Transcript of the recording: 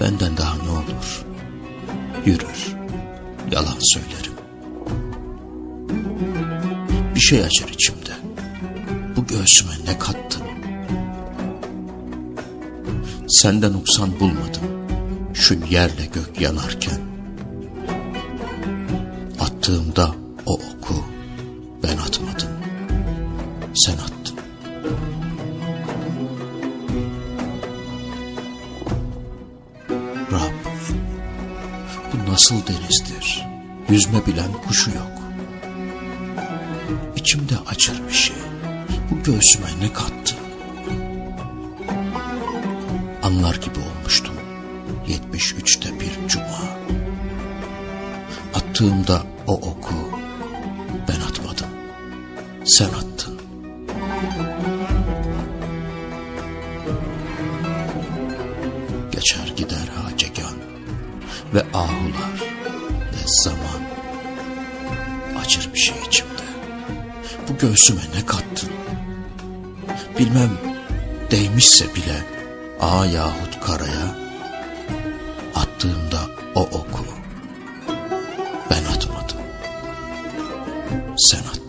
Benden daha ne olur? Yürür, yalan söylerim. Bir şey açar içimde. Bu göğsüme ne kattın? Senden noksan bulmadım. Şu yerle gök yanarken. Attığımda o oku ben atmadım. Sen attın. Rab, bu nasıl denizdir? Yüzme bilen kuşu yok. İçimde acır bir şey. Bu göğsüme ne kattı? Anlar gibi olmuştum. 73'te bir cuma. Attığımda o oku ben atmadım. Sen attın. Geçer gider hacegan ve ahular ve zaman. Acır bir şey içimde. Bu göğsüme ne kattın? Bilmem değmişse bile ağa yahut karaya attığımda o oku ben atmadım. Sen attın.